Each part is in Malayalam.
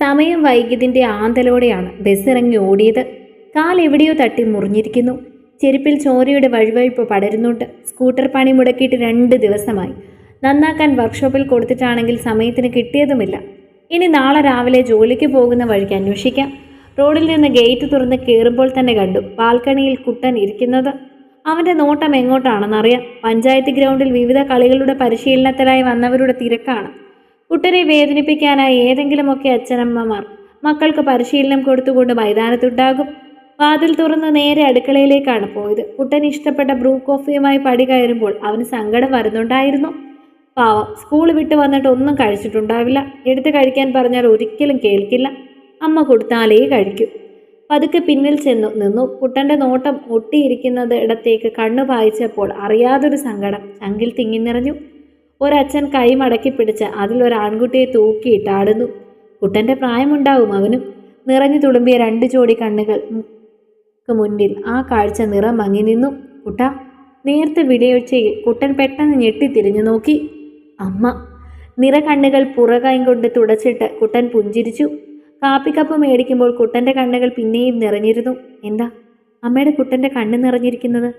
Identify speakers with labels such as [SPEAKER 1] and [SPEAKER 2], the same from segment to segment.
[SPEAKER 1] സമയം വൈകിയതിന്റെ ആന്തലോടെയാണ് ബസ് ഇറങ്ങി ഓടിയത്. കാൽ എവിടെയോ തട്ടി മുറിഞ്ഞിരിക്കുന്നു. ചെരുപ്പിൽ ചോരയുടെ വഴുവഴുപ്പ് പടരുന്നുണ്ട്. സ്കൂട്ടർ പണി മുടക്കിയിട്ട് രണ്ട് ദിവസമായി. നന്നാക്കാൻ വർക്ക്ഷോപ്പിൽ കൊടുത്തിട്ടാണെങ്കിൽ സമയത്തിന് കിട്ടിയതുമില്ല. ഇനി നാളെ രാവിലെ ജോലിക്ക് പോകുന്ന വഴിക്ക് അന്വേഷിക്കാം. റോഡിൽ നിന്ന് ഗേറ്റ് തുറന്ന് കയറുമ്പോൾ തന്നെ കണ്ടു ബാൽക്കണിയിൽ കുട്ടൻ ഇരിക്കുന്നത്. അവന്റെ നോട്ടം എങ്ങോട്ടാണെന്നറിയാം. പഞ്ചായത്ത് ഗ്രൗണ്ടിൽ വിവിധ കളികളുടെ പരിശീലനത്തിനായി വന്നവരുടെ തിരക്കാണ്. കുട്ടനെ വേദനിപ്പിക്കാനായി ഏതെങ്കിലുമൊക്കെ അച്ഛനമ്മമാർ മക്കൾക്ക് പരിശീലനം കൊടുത്തുകൊണ്ട് മൈതാനത്തുണ്ടാകും. വാതിൽ തുറന്ന് നേരെ അടുക്കളയിലേക്കാണ് പോയത്. കുട്ടൻ ഇഷ്ടപ്പെട്ട ബ്രൂ കോഫിയുമായി പടി കയറുമ്പോൾ അവന് സങ്കടം വരുന്നുണ്ടായിരുന്നു. പാവം സ്കൂൾ വിട്ട് വന്നിട്ട് ഒന്നും കഴിച്ചിട്ടുണ്ടാവില്ല. എടുത്ത് കഴിക്കാൻ പറഞ്ഞാൽ ഒരിക്കലും കേൾക്കില്ല. അമ്മ കൊടുത്താലേ കഴിക്കൂ. പതുക്കെ പിന്നിൽ ചെന്നു നിന്നു. കുട്ടന്റെ നോട്ടം ഒട്ടിയിരിക്കുന്നത് ഇടത്തേക്ക് കണ്ണു പായിച്ചപ്പോൾ അറിയാതൊരു സങ്കടം ചങ്കിൽ തിങ്ങി നിറഞ്ഞു ഒരച്ഛൻ കൈ മടക്കി പിടിച്ച് ഒരു ആൺകുട്ടിയെ തൂക്കിയിട്ടാടുന്നു കുട്ടന്റെ പ്രായമുണ്ടാവും അവനും. നിറഞ്ഞു തുളുമ്പിയ രണ്ട് ജോഡി കണ്ണുകൾക്ക് മുന്നിൽ ആ കാഴ്ച നിറം മങ്ങി നിന്നു. കുട്ട നേർത്ത വിടയൊച്ചയിൽ കുട്ടൻ പെട്ടെന്ന് ഞെട്ടി തിരിഞ്ഞു നോക്കി. അമ്മ. നിറ കണ്ണുകൾ പുറകൈ കൊണ്ട് തുടച്ചിട്ട് കുട്ടൻ പുഞ്ചിരിച്ചു. കാപ്പിക്കപ്പ് മേടിക്കുമ്പോൾ കുട്ടന്റെ കണ്ണുകൾ പിന്നെയും നിറഞ്ഞിരുന്നു. എന്താ? അമ്മയുടെ കുട്ടന്റെ കണ്ണ് നിറഞ്ഞിരിക്കുന്നത്?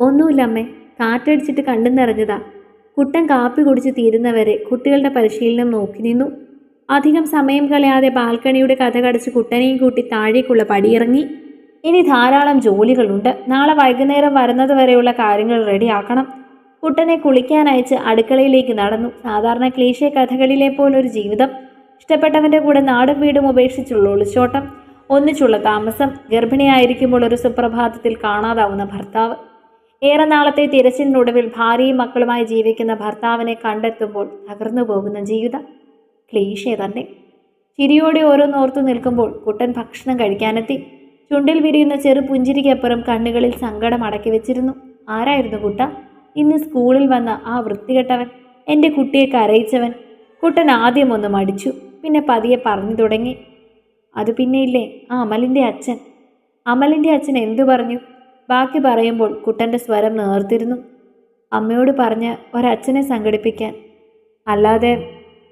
[SPEAKER 1] ഒന്നുമില്ല അമ്മേ. കാറ്റടിച്ചിട്ട് കണ്ണു നിറഞ്ഞതാ. കുട്ടൻ കാപ്പി കുടിച്ച് തീരുന്നവരെ കുട്ടികളുടെ പരിശീലനം നോക്കി നിന്നു. അധികം സമയം കളയാതെ ബാൽക്കണിയുടെ കഥ കടച്ച് കുട്ടനെയും കൂട്ടി താഴേക്കുള്ള പടിയിറങ്ങി. ഇനി ധാരാളം ജോലികളുണ്ട്. നാളെ വൈകുന്നേരം വരുന്നത് വരെയുള്ള കാര്യങ്ങൾ റെഡിയാക്കണം കുട്ടനെ കുളിക്കാൻ അയച്ച് അടുക്കളയിലേക്ക് നടന്നു. സാധാരണ ക്ലീശെ കഥകളിലെ പോലൊരു ജീവിതം. ഇഷ്ടപ്പെട്ടവന്റെ കൂടെ നാടും വീടും ഉപേക്ഷിച്ചുള്ള ഒളിച്ചോട്ടം. ഒന്നിച്ചുള്ള താമസം. ഗർഭിണിയായിരിക്കുമ്പോൾ ഒരു സുപ്രഭാതത്തിൽ കാണാതാവുന്ന ഭർത്താവ്. ഏറെ നാളത്തെ തിരച്ചിലിനൊടുവിൽ ഭാര്യയും മക്കളുമായി ജീവിക്കുന്ന ഭർത്താവിനെ കണ്ടെത്തുമ്പോൾ തകർന്നു പോകുന്ന ജീവിതം ക്ലീശേ തന്നെ. ചിരിയോടെ ഓരോന്നോർത്തു നിൽക്കുമ്പോൾ കുട്ടൻ ഭക്ഷണം കഴിക്കാനെത്തി. ചുണ്ടിൽ വിരിയുന്ന ചെറു പുഞ്ചിരിക്കപ്പുറം കണ്ണുകളിൽ സങ്കടം അടക്കി വെച്ചിരുന്നു. ആരായിരുന്നു കുട്ട? ഇന്ന് സ്കൂളിൽ വന്ന ആ വൃത്തികെട്ടവൻ? എന്റെ കുട്ടിയെ കരയിച്ചവൻ? കുട്ടൻ ആദ്യം ഒന്ന് മടിച്ചു പിന്നെ പതിയെ പറഞ്ഞു തുടങ്ങി. അത് പിന്നെ ഇല്ലേ ആ അമലിന്റെ അച്ഛൻ. അമലിന്റെ അച്ഛൻ എന്തു പറഞ്ഞു? ബാക്കി പറയുമ്പോൾ കുട്ടന്റെ സ്വരം നേർത്തിരുന്നു. അമ്മയോട് പറഞ്ഞ് ഒരച്ഛനെ സംഘടിപ്പിക്കാൻ. അല്ലാതെ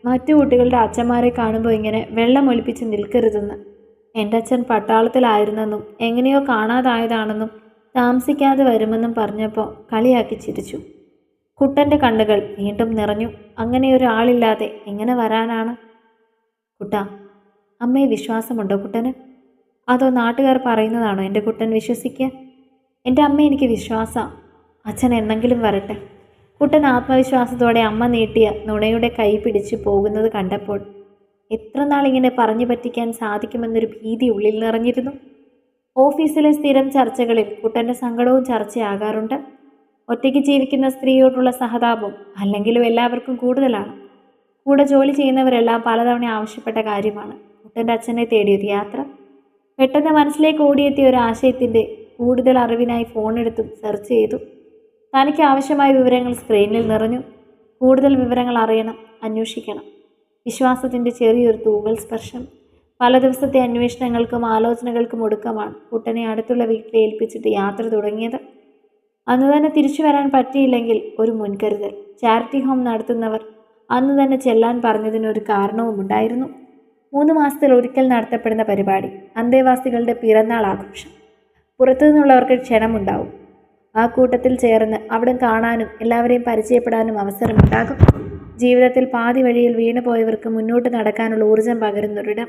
[SPEAKER 1] മറ്റു കുട്ടികളുടെ അച്ഛന്മാരെ കാണുമ്പോൾ ഇങ്ങനെ വെള്ളം ഒലിപ്പിച്ച് നിൽക്കരുതെന്ന്. എന്റെ അച്ഛൻ പട്ടാളത്തിലായിരുന്നെന്നും എങ്ങനെയോ കാണാതായതാണെന്നും താമസിക്കാതെ വരുമെന്നും പറഞ്ഞപ്പോൾ കളിയാക്കി ചിരിച്ചു. കുട്ടന്റെ കണ്ണുകൾ വീണ്ടും നിറഞ്ഞു. അങ്ങനെ ഒരാളില്ലാതെ എങ്ങനെ വരാനാണ്? കുട്ട അമ്മയെ വിശ്വാസമുണ്ടോ കുട്ടന്? അതോ നാട്ടുകാർ പറയുന്നതാണോ എന്റെ കുട്ടൻ വിശ്വസിക്കുക എന്റെ അമ്മ എനിക്ക് വിശ്വാസം. അച്ഛൻ എന്നെങ്കിലും വരട്ടെ. കുട്ടൻ ആത്മവിശ്വാസത്തോടെ അമ്മ നീട്ടിയ നുണയുടെ കൈ പിടിച്ച് പോകുന്നത് കണ്ടപ്പോൾ എത്ര നാളിങ്ങനെ പറഞ്ഞു പറ്റിക്കാൻ സാധിക്കുമെന്നൊരു ഭീതി ഉള്ളിൽ നിറഞ്ഞിരുന്നു. ഓഫീസിലെ സ്ഥിരം ചർച്ചകളിൽ കുട്ടന്റെ സങ്കടവും ചർച്ചയാകാറുണ്ട്. ഒറ്റയ്ക്ക് ജീവിക്കുന്ന സ്ത്രീയോടുള്ള സഹതാപം അല്ലെങ്കിലും എല്ലാവർക്കും കൂടുതലാണ്. കൂടെ ജോലി ചെയ്യുന്നവരെല്ലാം പലതവണ ആവശ്യപ്പെട്ട കാര്യമാണ്. കുട്ടന്റെ അച്ഛനെ തേടിയൊരു യാത്ര. പെട്ടെന്ന് മനസ്സിലേക്ക് ഓടിയെത്തിയ ഒരു ആശയത്തിന്റെ കൂടുതൽ അറിവിനായി ഫോണെടുത്തും സെർച്ച് ചെയ്തു. തനിക്ക് ആവശ്യമായ വിവരങ്ങൾ സ്ക്രീനിൽ നിറഞ്ഞു. കൂടുതൽ വിവരങ്ങൾ അറിയണം അന്വേഷിക്കണം. വിശ്വാസത്തിന്റെ ചെറിയൊരു തൂവൽ സ്പർശം. പല ദിവസത്തെ അന്വേഷണങ്ങൾക്കും ആലോചനകൾക്കും ഒടുക്കമാണ് കുട്ടനെ അടുത്തുള്ള വീട്ടിൽ ഏൽപ്പിച്ചിട്ട് യാത്ര തുടങ്ങിയത്. അന്ന് തന്നെ തിരിച്ചു വരാൻ പറ്റിയില്ലെങ്കിൽ ഒരു മുൻകരുതൽ. ചാരിറ്റി ഹോം നടത്തുന്നവർ അന്ന് തന്നെ ചെല്ലാൻ പറഞ്ഞതിനൊരു കാരണവും ഉണ്ടായിരുന്നു. മൂന്ന് മാസത്തിൽ ഒരിക്കൽ നടത്തപ്പെടുന്ന പരിപാടി അന്തേവാസികളുടെ പിറന്നാൾ ആഘോഷം. പുറത്തു നിന്നുള്ളവർക്ക് ക്ഷണമുണ്ടാവും. ആ കൂട്ടത്തിൽ ചേർന്ന് അവിടെ കാണാനും എല്ലാവരെയും പരിചയപ്പെടാനും അവസരമുണ്ടാകും. ജീവിതത്തിൽ പാതി വഴിയിൽ വീണു പോയവർക്ക് മുന്നോട്ട് നടക്കാനുള്ള ഊർജം പകരുന്നൊരിടം.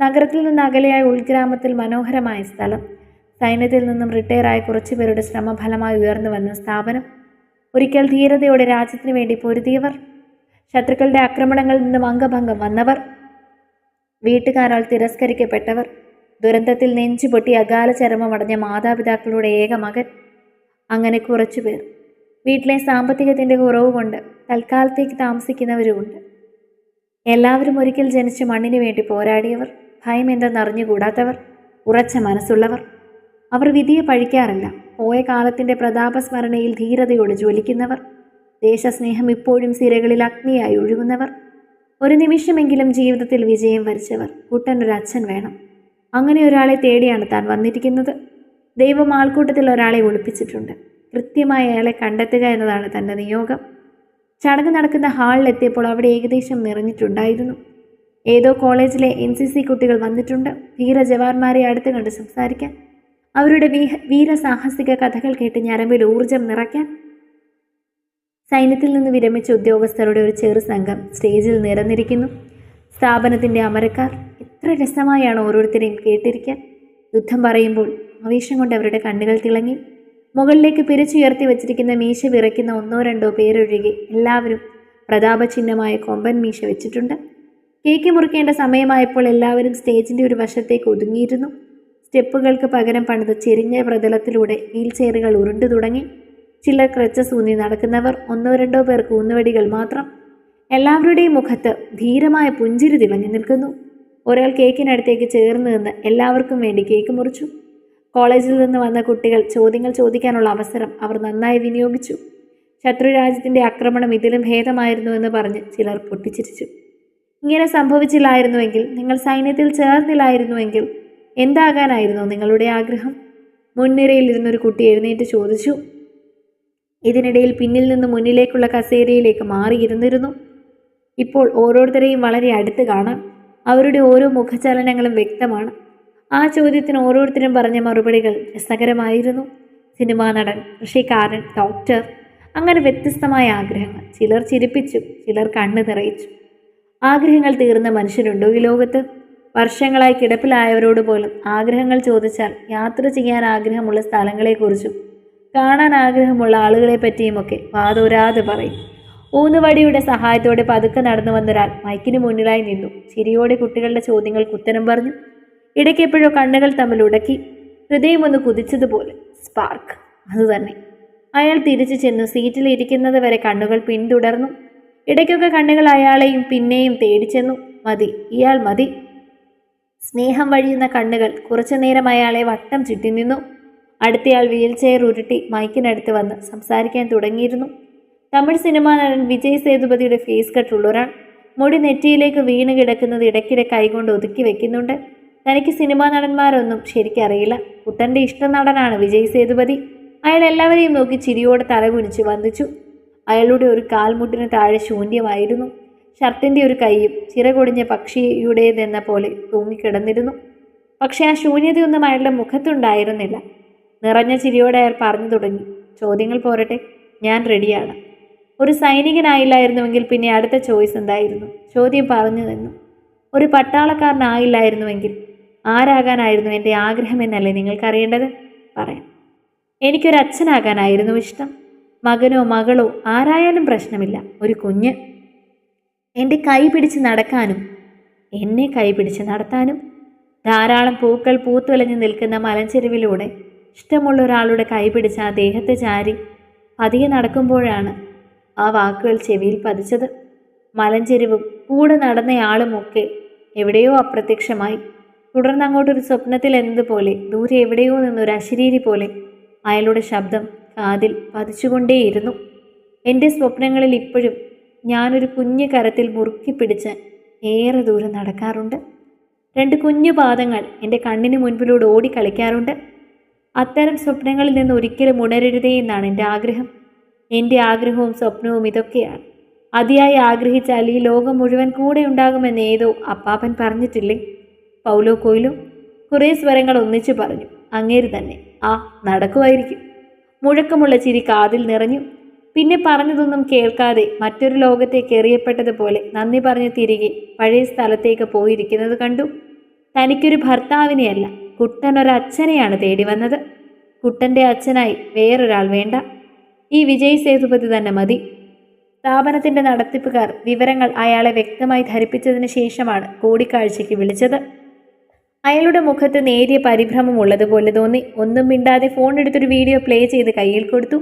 [SPEAKER 1] നഗരത്തിൽ നിന്ന് അകലെയായ ഉൾഗ്രാമത്തിൽ മനോഹരമായ സ്ഥലം. സൈന്യത്തിൽ നിന്നും റിട്ടയറായ കുറച്ചുപേരുടെ ശ്രമഫലമായി ഉയർന്നു വന്ന സ്ഥാപനം. ഒരിക്കൽ ധീരതയോടെ രാജ്യത്തിനു വേണ്ടി പൊരുതിയവർ. ശത്രുക്കളുടെ ആക്രമണങ്ങളിൽ നിന്നും അംഗഭംഗം വന്നവർ. വീട്ടുകാരാൽ തിരസ്കരിക്കപ്പെട്ടവർ. ദുരന്തത്തിൽ നെഞ്ചുപൊട്ടി അകാല ചരമമടഞ്ഞ മാതാപിതാക്കളുടെ ഏക മകൻ. അങ്ങനെ കുറച്ചുപേർ വീട്ടിലെ സാമ്പത്തികത്തിന്റെ കുറവ് കൊണ്ട് തൽക്കാലത്തേക്ക് താമസിക്കുന്നവരുമുണ്ട്. എല്ലാവരും ഒരിക്കൽ ജനിച്ച മണ്ണിനു വേണ്ടി പോരാടിയവർ ഭയം എന്തെന്നറിഞ്ഞുകൂടാത്തവർ ഉറച്ച മനസ്സുള്ളവർ. അവർ വിധിയെ പഴിക്കാറില്ല. പോയ കാലത്തിന്റെ പ്രതാപസ്മരണയിൽ ധീരതയോട് ജ്വലിക്കുന്നവർ. ദേശസ്നേഹം ഇപ്പോഴും സിരകളിൽ അഗ്നിയായി ഒഴുകുന്നവർ. ഒരു നിമിഷമെങ്കിലും ജീവിതത്തിൽ വിജയം വരിച്ചവർ. കുട്ടനൊരച്ഛൻ വേണം. അങ്ങനെ ഒരാളെ തേടിയാണ് താൻ വന്നിരിക്കുന്നത്. ദൈവം ആൾക്കൂട്ടത്തിൽ ഒരാളെ ഒളിപ്പിച്ചിട്ടുണ്ട്. കൃത്യമായി അയാളെ കണ്ടെത്തുക എന്നതാണ് തന്റെ നിയോഗം. ചടങ്ങ് നടക്കുന്ന ഹാളിലെത്തിയപ്പോൾ അവിടെ ഏകദേശം നിറഞ്ഞിട്ടുണ്ടായിരുന്നു. ഏതോ കോളേജിലെ എൻ സി സി കുട്ടികൾ വന്നിട്ടുണ്ട്. ധീര ജവാന്മാരെ അടുത്ത് കണ്ട് സംസാരിക്കാൻ. അവരുടെ വീഹ വീരസാഹസിക കഥകൾ കേട്ട് ഞരമ്പിൽ ഊർജം നിറയ്ക്കാൻ. സൈന്യത്തിൽ നിന്ന് വിരമിച്ച ഉദ്യോഗസ്ഥരുടെ ഒരു ചെറു സംഘം സ്റ്റേജിൽ നിരന്നിരിക്കുന്നു. സ്ഥാപനത്തിന്റെ അമരക്കാർ. എത്ര രസമായാണ് ഓരോരുത്തരെയും കേട്ടിരിക്കാൻ. യുദ്ധം പറയുമ്പോൾ ആവേശം കൊണ്ട് അവരുടെ കണ്ണുകൾ തിളങ്ങി. മുകളിലേക്ക് പിരിച്ചുയർത്തി വെച്ചിരിക്കുന്ന മീശ വിറയ്ക്കുന്ന ഒന്നോ രണ്ടോ പേരൊഴികെ എല്ലാവരും പ്രതാപചിഹ്നമായ കൊമ്പൻ മീശ വെച്ചിട്ടുണ്ട്. കേക്ക് മുറിക്കേണ്ട സമയമായപ്പോൾ എല്ലാവരും സ്റ്റേജിന്റെ ഒരു വശത്തേക്ക് ഒതുങ്ങിയിരുന്നു. സ്റ്റെപ്പുകൾക്ക് പകരം പണിത ചെരിഞ്ഞ പ്രതലത്തിലൂടെ വീൽ ചെയറുകൾ ഉരുണ്ടു തുടങ്ങി. ചിലർ ക്രച്ചസ് ഊന്നി നടക്കുന്നവർ ഒന്നോ രണ്ടോ പേർക്ക് ഊന്നുവടികൾ മാത്രം. എല്ലാവരുടെയും മുഖത്ത് ധീരമായ പുഞ്ചിരി തിളങ്ങി നിൽക്കുന്നു. ഒരാൾ കേക്കിനടുത്തേക്ക് ചേർന്ന് നിന്ന് എല്ലാവർക്കും വേണ്ടി കേക്ക് മുറിച്ചു. കോളേജിൽ നിന്ന് വന്ന കുട്ടികൾ ചോദ്യങ്ങൾ ചോദിക്കാനുള്ള അവസരം അവർ നന്നായി വിനിയോഗിച്ചു. ശത്രുരാജ്യത്തിന്റെ ആക്രമണം ഇതിലും ഭേദമായിരുന്നുവെന്ന് പറഞ്ഞ് ചിലർ പൊട്ടിച്ചിരിച്ചു. ഇങ്ങനെ സംഭവിച്ചില്ലായിരുന്നുവെങ്കിൽ നിങ്ങൾ സൈന്യത്തിൽ ചേർന്നില്ലായിരുന്നുവെങ്കിൽ എന്താകാനായിരുന്നു നിങ്ങളുടെ ആഗ്രഹം? മുൻനിരയിൽ ഇരുന്നൊരു കുട്ടി എഴുന്നേറ്റ് ചോദിച്ചു. ഇതിനിടയിൽ പിന്നിൽ നിന്ന് മുന്നിലേക്കുള്ള കസേരയിലേക്ക് മാറിയിരുന്നിരുന്നു. ഇപ്പോൾ ഓരോരുത്തരെയും വളരെ അടുത്ത് കാണാം. അവരുടെ ഓരോ മുഖചലനങ്ങളും വ്യക്തമാണ്. ആ ചോദ്യത്തിന് ഓരോരുത്തരും പറഞ്ഞ മറുപടികൾ രസകരമായിരുന്നു. സിനിമാ നടൻ കൃഷിക്കാരൻ ഡോക്ടർ അങ്ങനെ വ്യത്യസ്തമായ ആഗ്രഹങ്ങൾ. ചിലർ ചിരിപ്പിച്ചു ചിലർ കണ്ണു നിറയിച്ചു. ആഗ്രഹങ്ങൾ തീർന്ന മനുഷ്യരുണ്ടോ ഈ ലോകത്ത്? വർഷങ്ങളായി കിടപ്പിലായവരോട് പോലും ആഗ്രഹങ്ങൾ ചോദിച്ചാൽ യാത്ര ചെയ്യാൻ ആഗ്രഹമുള്ള സ്ഥലങ്ങളെക്കുറിച്ചും കാണാൻ ആഗ്രഹമുള്ള ആളുകളെ പറ്റിയുമൊക്കെ വാതോരാതെ പറയും. ഊന്നുവടിയുടെ സഹായത്തോടെ പതുക്കെ നടന്നു വന്നൊരാൾ മൈക്കിന് മുന്നിലായി നിന്നു. ചിരിയോടെ കുട്ടികളുടെ ചോദ്യങ്ങൾക്ക് ഉത്തരം പറഞ്ഞു. ഇടയ്ക്കെപ്പോഴോ കണ്ണുകൾ തമ്മിൽ ഉടക്കി. ഹൃദയമൊന്ന് കുതിച്ചതുപോലെ സ്പാർക്ക് അതുതന്നെ അയാൾ തിരിച്ചു ചെന്നു. സീറ്റിൽ ഇരിക്കുന്നത് വരെ കണ്ണുകൾ പിന്തുടർന്നു. ഇടയ്ക്കൊക്കെ കണ്ണുകൾ അയാളെയും പിന്നെയും തേടിച്ചെന്നു മതി ഇയാൾ മതി. സ്നേഹം വഴിയുന്ന കണ്ണുകൾ കുറച്ചു നേരം അയാളെ വട്ടം ചുറ്റി നിന്നു. അടുത്തയാൾ വീൽ ചെയർ ഉരുട്ടി മൈക്കിനടുത്ത് വന്ന് സംസാരിക്കാൻ തുടങ്ങിയിരുന്നു. തമിഴ് സിനിമാ നടൻ വിജയ് സേതുപതിയുടെ ഫേസ് കട്ട് ഒരാൾ മുടി നെറ്റിയിലേക്ക് വീണ് കിടക്കുന്നത് ഇടയ്ക്കിടെ കൈകൊണ്ട് ഒതുക്കി വെക്കുന്നുണ്ട്. തനിക്ക് സിനിമാ നടന്മാരൊന്നും ശരിക്കറിയില്ല കുട്ടന്റെ ഇഷ്ട നടനാണ് വിജയ് സേതുപതി. അയാൾ എല്ലാവരെയും നോക്കി ചിരിയോടെ തലകുനിച്ച് വന്ദിച്ചു. അയാളുടെ ഒരു കാൽമുട്ടിന് താഴെ ശൂന്യമായിരുന്നു. ഷർട്ടിന്റെ ഒരു കൈയും ചിറകൊടിഞ്ഞ പക്ഷിയുടേതെന്ന പോലെ തൂങ്ങിക്കിടന്നിരുന്നു. പക്ഷേ ആ ശൂന്യതയൊന്നും അയാളുടെ മുഖത്തുണ്ടായിരുന്നില്ല. നിറഞ്ഞ ചിരിയോടെ അയാൾ പറഞ്ഞു തുടങ്ങി. ചോദ്യങ്ങൾ പോരട്ടെ. ഞാൻ റെഡിയാണ് ഒരു സൈനികനായില്ലായിരുന്നുവെങ്കിൽ പിന്നെ അടുത്ത ചോയ്സ് എന്തായിരുന്നു? ചോദ്യം പറഞ്ഞു നിന്നു. ഒരു പട്ടാളക്കാരനായില്ലായിരുന്നുവെങ്കിൽ ആരാകാനായിരുന്നു എന്റെ ആഗ്രഹമെന്നല്ലേ നിങ്ങൾക്കറിയേണ്ടത്? പറയാം. എനിക്കൊരു അച്ഛനാകാനായിരുന്നു ഇഷ്ടം. മകനോ മകളോ ആരായാലും പ്രശ്നമില്ല. ഒരു കുഞ്ഞ്. എന്റെ കൈ പിടിച്ച് നടക്കാനും എന്നെ കൈ പിടിച്ച് നടത്താനും ധാരാളം പൂക്കൾ പൂത്തുലഞ്ഞു നിൽക്കുന്ന മലഞ്ചെരുവിലൂടെ ഇഷ്ടമുള്ള ഒരാളുടെ കൈ പിടിച്ച് ആ ദേഹത്തെ ചാരി പതിയെ നടക്കുമ്പോഴാണ് ആ വാക്കുകൾ ചെവിയിൽ പതിച്ചത്. മലഞ്ചെരിവും കൂടെ നടന്നയാളുമൊക്കെ എവിടെയോ അപ്രത്യക്ഷമായി. തുടർന്ന് അങ്ങോട്ടൊരു സ്വപ്നത്തിൽ എന്നതുപോലെ ദൂരെ എവിടെയോ നിന്നൊരു അശരീരി പോലെ അയാളുടെ ശബ്ദം കാതിൽ പതിച്ചുകൊണ്ടേയിരുന്നു. എന്റെ സ്വപ്നങ്ങളിൽ ഇപ്പോഴും ഞാനൊരു കുഞ്ഞു കരത്തിൽ മുറുക്കി പിടിച്ച് ഏറെ ദൂരം നടക്കാറുണ്ട്. രണ്ട് കുഞ്ഞു പാദങ്ങൾ എന്റെ കണ്ണിന് മുൻപിലൂടെ ഓടി ഓടിക്കളിക്കാറുണ്ട്. അത്തരം സ്വപ്നങ്ങളിൽ നിന്ന് ഒരിക്കലും ഉണരരുതേ എന്നാണ് എന്റെ ആഗ്രഹം. എന്റെ ആഗ്രഹവും സ്വപ്നവും ഇതൊക്കെയാണ്. അതിയായി ആഗ്രഹിച്ചാൽ ഈ ലോകം മുഴുവൻ കൂടെ ഉണ്ടാകുമെന്ന് ഏതോ അപ്പാപ്പൻ പറഞ്ഞിട്ടില്ലേ? പൗലോ കൊയിലു കുറേ സ്വരങ്ങൾ ഒന്നിച്ചു പറഞ്ഞു. അങ്ങേര് തന്നെ ആ നടക്കുമായിരിക്കും. മുഴക്കമുള്ള ചിരി കാതിൽ നിറഞ്ഞു. പിന്നെ പറഞ്ഞതൊന്നും കേൾക്കാതെ മറ്റൊരു ലോകത്തേക്ക് എറിയപ്പെട്ടതുപോലെ നന്ദി പറഞ്ഞ് തിരികെ പഴയ സ്ഥലത്തേക്ക് പോയിരിക്കുന്നത് കണ്ടു. തനിക്കൊരു ഭർത്താവിനെയല്ല കുട്ടൻ ഒരച്ഛനെയാണ് തേടി വന്നത്. കുട്ടന്റെ അച്ഛനായി വേറൊരാൾ വേണ്ട. ഈ വിജയ് സേതുപതി തന്നെ മതി. സ്ഥാപനത്തിന്റെ നടത്തിപ്പുകാർ വിവരങ്ങൾ അയാളെ വ്യക്തമായി ധരിപ്പിച്ചതിന് ശേഷമാണ് കൂടിക്കാഴ്ചയ്ക്ക് വിളിച്ചത്. അയാളുടെ മുഖത്ത് നേരിയ പരിഭ്രമം ഉള്ളതുപോലെ തോന്നി. ഒന്നും മിണ്ടാതെ ഫോൺ എടുത്തൊരു വീഡിയോ പ്ലേ ചെയ്ത് കയ്യിൽ കൊടുത്തു.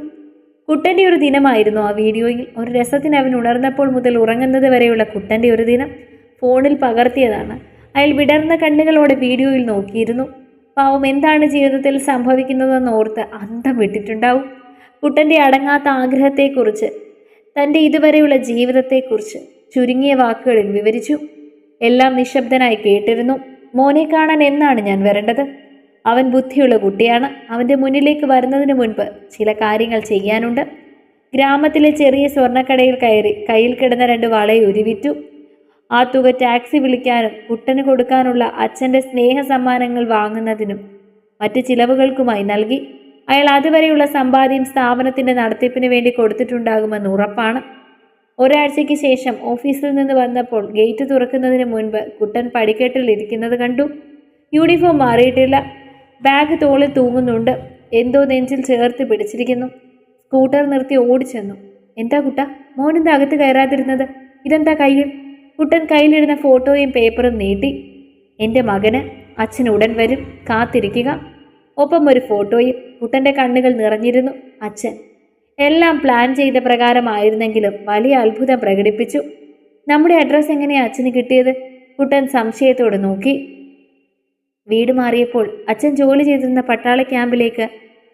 [SPEAKER 1] കുട്ടന്റെ ഒരു ദിനമായിരുന്നു ആ വീഡിയോയിൽ. ഒരു രസത്തിന് അവൻ ഉണർന്നപ്പോൾ മുതൽ ഉറങ്ങുന്നത് വരെയുള്ള കുട്ടന്റെ ഒരു ദിനം ഫോണിൽ പകർത്തിയതാണ്. അയാൾ വിടർന്ന കണ്ണുകളോടെ വീഡിയോയിൽ നോക്കിയിരുന്നു. പാവം എന്താണ് ജീവിതത്തിൽ സംഭവിക്കുന്നതെന്ന് ഓർത്ത് അന്തം വിട്ടിട്ടുണ്ടാവും. കുട്ടന്റെ അടങ്ങാത്ത ആഗ്രഹത്തെക്കുറിച്ച് തന്റെ ഇതുവരെയുള്ള ജീവിതത്തെക്കുറിച്ച് ചുരുങ്ങിയ വാക്കുകളിൽ വിവരിച്ചു. എല്ലാം നിശബ്ദനായി കേട്ടിരുന്നു. മോനെ കാണാൻ എന്നാണ് ഞാൻ വരേണ്ടത്? അവൻ ബുദ്ധിയുള്ള കുട്ടിയാണ്. അവന്റെ മുന്നിലേക്ക് വരുന്നതിന് മുൻപ് ചില കാര്യങ്ങൾ ചെയ്യാനുണ്ട്. ഗ്രാമത്തിലെ ചെറിയ സ്വർണക്കടയിൽ കയറി കയ്യിൽ കിടന്ന രണ്ട് വളയെ ഉരുവിറ്റു. ആ തുക ടാക്സി വിളിക്കാനും കുട്ടന് കൊടുക്കാനുള്ള അച്ഛന്റെ സ്നേഹ സമ്മാനങ്ങൾ വാങ്ങുന്നതിനും മറ്റ് ചിലവുകൾക്കുമായി നൽകി. അയാൾ അതുവരെയുള്ള സമ്പാദ്യം സ്ഥാപനത്തിന്റെ നടത്തിപ്പിന് വേണ്ടി കൊടുത്തിട്ടുണ്ടാകുമെന്ന് ഉറപ്പാണ്. ഒരാഴ്ചയ്ക്ക് ശേഷം ഓഫീസിൽ നിന്ന് വന്നപ്പോൾ ഗേറ്റ് തുറക്കുന്നതിന് മുൻപ് കുട്ടൻ പടിക്കെട്ടിൽ ഇരിക്കുന്നത് കണ്ടു. യൂണിഫോം മാറിയിട്ടില്ല. ബാഗ് തോളിൽ തൂങ്ങുന്നുണ്ട്. എന്തോ നെഞ്ചിൽ ചേർത്ത് പിടിച്ചിരിക്കുന്നു. സ്കൂട്ടർ നിർത്തി ഓടിച്ചെന്നു. എന്താ കുട്ട? മോനെന്താ അകത്ത് കയറാതിരുന്നത്? ഇതെന്താ കയ്യിൽ? കുട്ടൻ കയ്യിലിടുന്ന ഫോട്ടോയും പേപ്പറും നീട്ടി. എന്റെ മകന് അച്ഛൻ ഉടൻ വരും. കാത്തിരിക്കുക. ഒപ്പം ഒരു ഫോട്ടോയും. കുട്ടന്റെ കണ്ണുകൾ നിറഞ്ഞിരുന്നു അച്ഛൻ. എല്ലാം പ്ലാൻ ചെയ്ത പ്രകാരമായിരുന്നെങ്കിലും വലിയ അത്ഭുതം പ്രകടിപ്പിച്ചു. നമ്മുടെ അഡ്രസ്സ് എങ്ങനെയാ അച്ഛന് കിട്ടിയത്? കുട്ടൻ സംശയത്തോടെ നോക്കി. വീട് മാറിയപ്പോൾ അച്ഛൻ ജോലി ചെയ്തിരുന്ന പട്ടാള ക്യാമ്പിലേക്ക്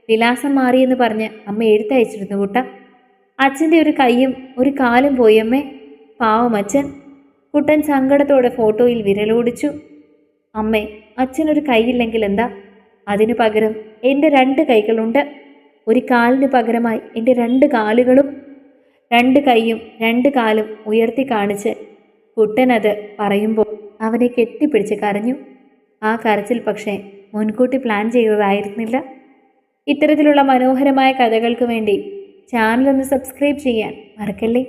[SPEAKER 1] വിലാസം മാറിയെന്ന് പറഞ്ഞ് അമ്മ എഴുത്തയച്ചിരുന്നു കുട്ട അച്ഛന്റെ ഒരു കൈയും ഒരു കാലും പോയമ്മേ പാവം അച്ഛൻ. കുട്ടൻ സങ്കടത്തോടെ ഫോട്ടോയിൽ വിരലോടിച്ചു. അമ്മേ അച്ഛനൊരു കൈയില്ലെങ്കിൽ എന്താ? അതിനു പകരം എന്റെ രണ്ട് കൈകളുണ്ട്. ഒരു കാലിന് പകരമായി എന്റെ രണ്ട് കാലുകളും രണ്ട് കൈയും രണ്ട് കാലും ഉയർത്തി കാണിച്ച് കുട്ടനത് പറയുമ്പോൾ അവനെ കെട്ടിപ്പിടിച്ച് കരഞ്ഞു. ആ കരച്ചിൽ പക്ഷേ മുൻകൂട്ടി പ്ലാൻ ചെയ്തതായിരുന്നില്ല. ഇത്തരത്തിലുള്ള മനോഹരമായ കഥകൾക്ക് വേണ്ടി ചാനലൊന്ന് സബ്സ്ക്രൈബ് ചെയ്യാൻ മറക്കല്ലേ?